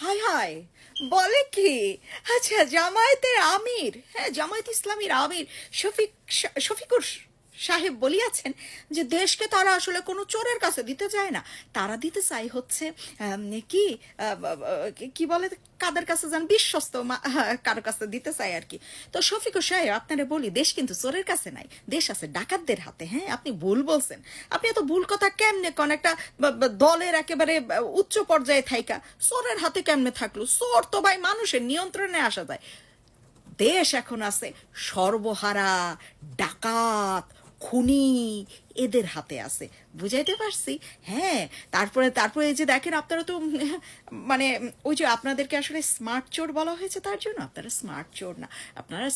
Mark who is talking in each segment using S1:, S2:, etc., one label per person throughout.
S1: High হায় বলে কি? আচ্ছা জামায়াতের আমির। হ্যাঁ জামায়াত ইসলামীর আমির শফিক শফিকুর সাহেব বলিয়াছেন যে দেশকে তারা আসলে কোনো চোরের কাছে দিতে চায় না। তারা দিতে চাই হচ্ছে কি কি বলে, কাদের কাছে যান বিশ্বস্ত কারও কাছে দিতে চাই আর কি। তো শফিকুর সাহেব, আপনারা বলি, দেশ কিন্তু চোরের কাছে নাই। দেশ আছে ডাকাতদের হাতে হ্যাঁ? আপনি ভুল বলছেন। আপনি এত ভুল কথা কেমনে কোন? একটা দলের একেবারে উচ্চ পর্যায়ে থাইকা, চোরের হাতে কেমনে থাকল? চোর তো ভাই মানুষের নিয়ন্ত্রণে আসা যায়। দেশ এখন আছে সর্বহারা, ডাকাত খুনি এদের হাতে আছে। বুঝাইতে পারছি? হ্যাঁ তারপরে তারপরে যে দেখেন, আপনারা তো মানে ওই যে আপনাদেরকে আসলে স্মার্ট চোর বলা হয়েছে তার জন্য? আপনারা স্মার্ট চোর না। আপনারা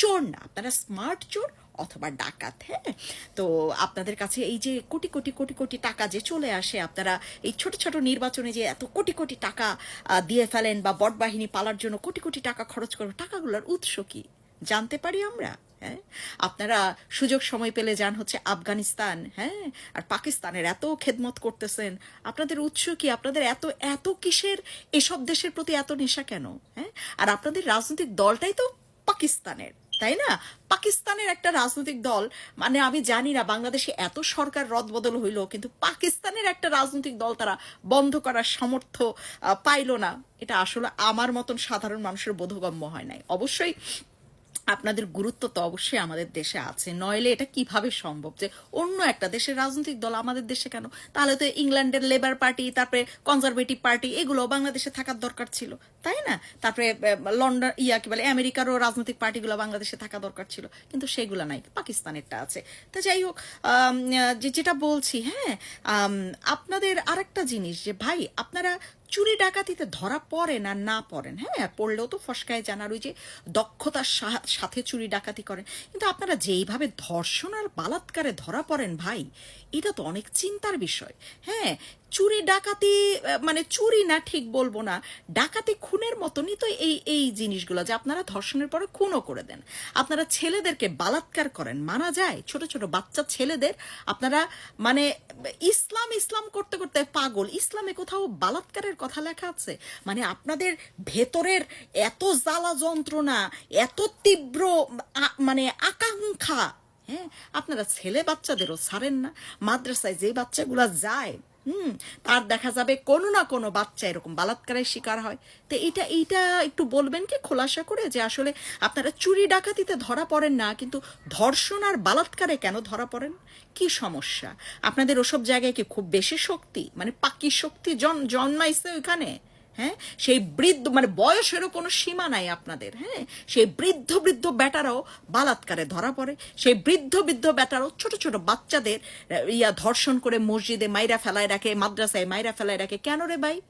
S1: চোর না। আপনারা স্মার্ট চোর অথবা ডাকাত হ্যাঁ? তো আপনাদের কাছে এই যে কোটি কোটি কোটি কোটি টাকা যে চলে আসে, আপনারা এই ছোট ছোট নির্বাচনে যে এত কোটি কোটি টাকা দিয়ে ফেলেন বা বট বাহিনী পালার জন্য কোটি কোটি টাকা খরচ করেন টাকাগুলোর উৎস কি? জানতে পারি আমরা? হ্যাঁ? আপনারা সুযোগ সময় পেলে যান হচ্ছে আফগানিস্তান হ্যাঁ? আর পাকিস্তানের এত খেদমত করতেছেন, আপনাদের উৎস কি? আপনাদের এত এত কিসের, এসব দেশের প্রতি এত নেশা কেন? হ্যাঁ? আর আপনাদের রাজনৈতিক দলটাই তো পাকিস্তানের, তাই না? পাকিস্তানের একটা রাজনৈতিক দল মানে আমি জানি না, বাংলাদেশে এত সরকার রদবদল হইল, কিন্তু পাকিস্তানের একটা রাজনৈতিক দল তারা বন্ধ করার সামর্থ্য পাইল না। এটা আসলে আমার মতন সাধারণ মানুষের বোধগম্য হয় নাই। অবশ্যই আপনাদের গুরুত্ব তো অবশ্যই আমাদের দেশে আছে। নইলে এটা কীভাবে সম্ভব? যে অন্য একটা দেশের রাজনৈতিক দল আমাদের দেশে কেন? তাহলে তো ইংল্যান্ডের লেবার পার্টি তারপরে কনজারভেটিভ পার্টি এগুলো বাংলাদেশে থাকার দরকার ছিল। তাই না? তারপরে লন্ডন ইয়া কি বলে আমেরিকারও রাজনৈতিক পার্টিগুলো বাংলাদেশে থাকা দরকার ছিল। কিন্তু সেগুলো নাই, পাকিস্তানেরটা আছে। তো যাই হোক যেটা বলছি হ্যাঁ আপনাদের আরেকটা জিনিস যে, ভাই, আপনারা চুরি ডাকাতিতে ধরা পড়েন আর না পড়েন হ্যাঁ? পড়লেও তো ফসকায় জানার ওই যে দক্ষতার সাথে চুরি ডাকাতি করেন। কিন্তু আপনারা যেইভাবে ধর্ষণ আর বালাৎকারে ধরা পড়েন ভাই, এটা তো অনেক চিন্তার বিষয় হ্যাঁ? চুরি, ডাকাতি মানে চুরি না ঠিক বলব না, ডাকাতি খুনের মতনই তো এই এই জিনিসগুলো যে আপনারা ধর্ষণের পরে খুনও করে দেন। আপনারা ছেলেদেরকে বালাৎকার করেন মানা যায়, ছোট ছোট বাচ্চা ছেলেদের, আপনারা মানে ইসলাম ইসলাম করতে করতে পাগল, ইসলামে কোথাও বালাৎকারের কথা লেখা আছে? মানে আপনাদের ভেতরের এত জ্বালা যন্ত্রণা, এত তীব্র মানে আকাঙ্ক্ষা হ্যাঁ? আপনারা ছেলে বাচ্চাদেরও ছাড়েন না। মাদ্রাসায় যে বাচ্চাগুলা যায় হুম, তার দেখা যাবে কোনো না কোনো বাচ্চা এরকম বালাৎকারের শিকার হয়। তো এটা, এইটা একটু বলবেন কি খোলাসা করে যে আসলে আপনারা চুরি ডাকাতিতে ধরা পড়েন না, কিন্তু ধর্ষণ আর বালাৎকারে কেন ধরা পড়েন? কি সমস্যা? আপনাদের ওসব জায়গায় কি খুব বেশি শক্তি? মানে পাকি শক্তি জন, জন্মাইছে ওইখানে? হ্যাঁ? সেই বৃদ্ধ মানে বয়সেরও কোনো সীমা নাই আপনাদের হ্যাঁ? সেই বৃদ্ধ বৃদ্ধ বেটারাও বালাৎকারে ধরা পড়ে। সেই বৃদ্ধ বৃদ্ধ বেটারাও ছোট ছোট বাচ্চাদের ইয়া ধর্ষণ করে মসজিদে মাইরা ফেলায় রাখে, মাদ্রাসায় মাইরা ফেলায় রাখে। কেন রে ভাই?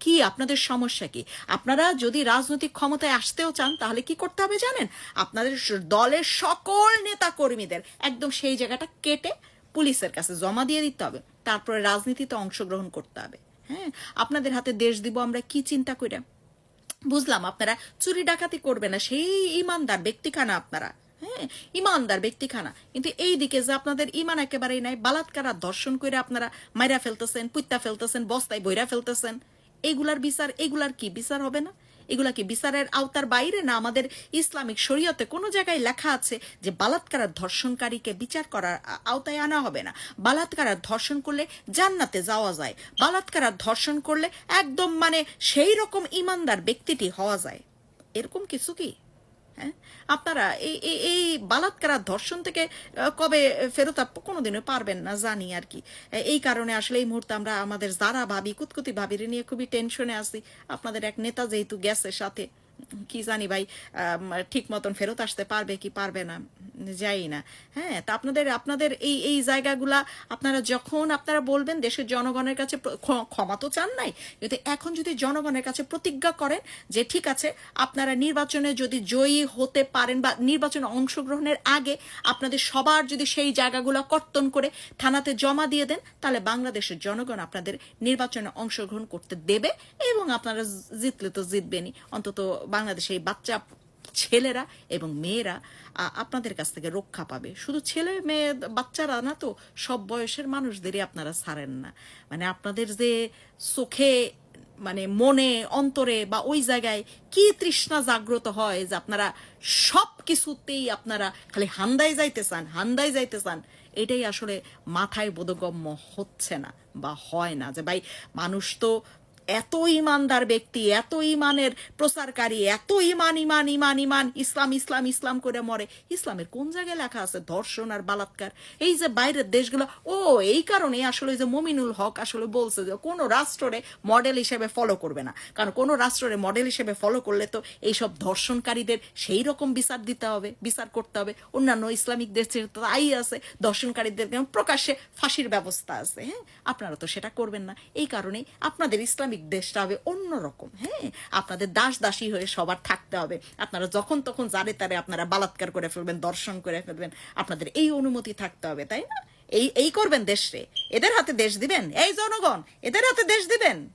S1: কি? আপনাদের সমস্যা কি? আপনারা যদি রাজনৈতিক ক্ষমতায় আসতেও চান, তাহলে কি করতে হবে জানেন? আপনাদের দলের সকল নেতা কর্মীদের একদম সেই জায়গাটা কেটে পুলিশের কাছে জমা দিয়ে দিতে হবে। তারপরে রাজনীতিতে অংশগ্রহণ করতে হবে। হ্যাঁ আপনাদের হাতে দেশ দিব, আমরা কি চিন্তা করে বুঝলাম, আপনারা চুরি ডাকাতি করবে না, সেই ইমানদার ব্যক্তিখানা আপনারা হ্যাঁ ইমানদার ব্যক্তিখানা। কিন্তু এই দিকে যে আপনাদের ইমান একেবারেই নাই, বালাৎকার দর্শন করে আপনারা মাইরা ফেলতেছেন পুত্তা ফেলতেছেন, বস্তায় বইরা ফেলতেছেন, এগুলার বিচার, এগুলার কি বিচার হবে না? এগুলা কি বিচারের আওতার বাইরে না আমাদের ইসলামিক শরীয়তে কোনো জায়গায় লেখা আছে যে বালাৎকার ধর্ষণকারীকে বিচার করার আওতায় আনা হবে না? বালাৎকার ধর্ষণ করলে জান্নাতে যাওয়া যায়। বালাৎকার ধর্ষণ করলে একদম মানে সেই রকম ইমানদার ব্যক্তিটি হওয়া যায়। এরকম কিছু কি? হ্যাঁ? আপনারা এই, এই- বালাৎকার ধর্ষণ থেকে কবে ফেরত কোনোদিনও পারবেন না জানি আর কি। এই কারণে আসলে এই মুহূর্তে আমরা আমাদের যারা ভাবি, কুতকুতি ভাবির নিয়ে খুবই টেনশনে আছি। আপনাদের এক নেতা যেহেতু গেছে সাথে, কি জানি ভাই ঠিক মতন ফেরত আসতে পারবে কি পারবে না। যাই না। হ্যাঁ তা আপনাদের আপনাদের এই এই জায়গাগুলা আপনারা যখন, আপনারা বলবেন দেশের জনগণের কাছে ক্ষমা তো চান নাই, কিন্তু এখন যদি জনগণের কাছে প্রতিজ্ঞা করেন যে ঠিক আছে, আপনারা নির্বাচনে যদি জয়ী হতে পারেন বা নির্বাচনে অংশগ্রহণের আগে আপনাদের সবার যদি সেই জায়গাগুলো কর্তন করে থানাতে জমা দিয়ে দেন, তাহলে বাংলাদেশের জনগণ আপনাদের নির্বাচনে অংশগ্রহণ করতে দেবে এবং আপনারা জিতলে তো জিতবেনই। অন্তত বাংলাদেশে এই বাচ্চা ছেলেরা এবং মেয়েরা আপনাদের কাছ থেকে রক্ষা পাবে। শুধু ছেলে, মেয়ে, বাচ্চারা না তো, সব বয়সের মানুষদেরই আপনারা ছাড়েন না। মানে আপনাদের যে চোখে মানে মনে, অন্তরে বা ওই জায়গায় কি তৃষ্ণা জাগ্রত হয় যে আপনারা সব কিছুতেই আপনারা খালি হান্দায় যাইতে চান, হান্দায় যাইতে চান, এটাই আসলে মাথায় বোধগম্য হচ্ছে না বা হয় না। যে ভাই, মানুষ তো এত ইমানদার ব্যক্তি এত ইমানের প্রচারকারী এত ইমান ইমান ইমান ইমান, ইসলাম ইসলাম ইসলাম করে মরে। ইসলামের কোন জায়গায় লেখা আছে? ধর্ষণ আর বালাৎকার। এই যে বাইরের দেশগুলো, ও, এই কারণে আসলে যে মমিনুল হক আসলে বলছে যে কোনো রাষ্ট্রে মডেল হিসেবে ফলো করবে না। কারণ কোনো রাষ্ট্রে মডেল হিসেবে ফলো করলে তো এইসব ধর্ষণকারীদের সেই রকম বিচার দিতে হবে, বিচার করতে হবে। অন্যান্য ইসলামিক দেশের তাই আছে, ধর্ষণকারীদের প্রকাশ্যে ফাঁসির ব্যবস্থা আছে হ্যাঁ? আপনারা তো সেটা করবেন না। এই কারণেই আপনাদের ইসলামিক দেশটা হবে অন্যরকম। হ্যাঁ আপনাদের দাস দাসী হয়ে সবার থাকতে হবে। আপনারা যখন তখন যারে তারে আপনারা বালাৎকার করে ফেলবেন, দর্শন করে ফেলবেন, আপনাদের এই অনুমতি থাকতে হবে, তাই না? এই এই করবেন দেশে এদের হাতে দেশ দিবেন? এই জনগণ, এদের হাতে দেশ দিবেন?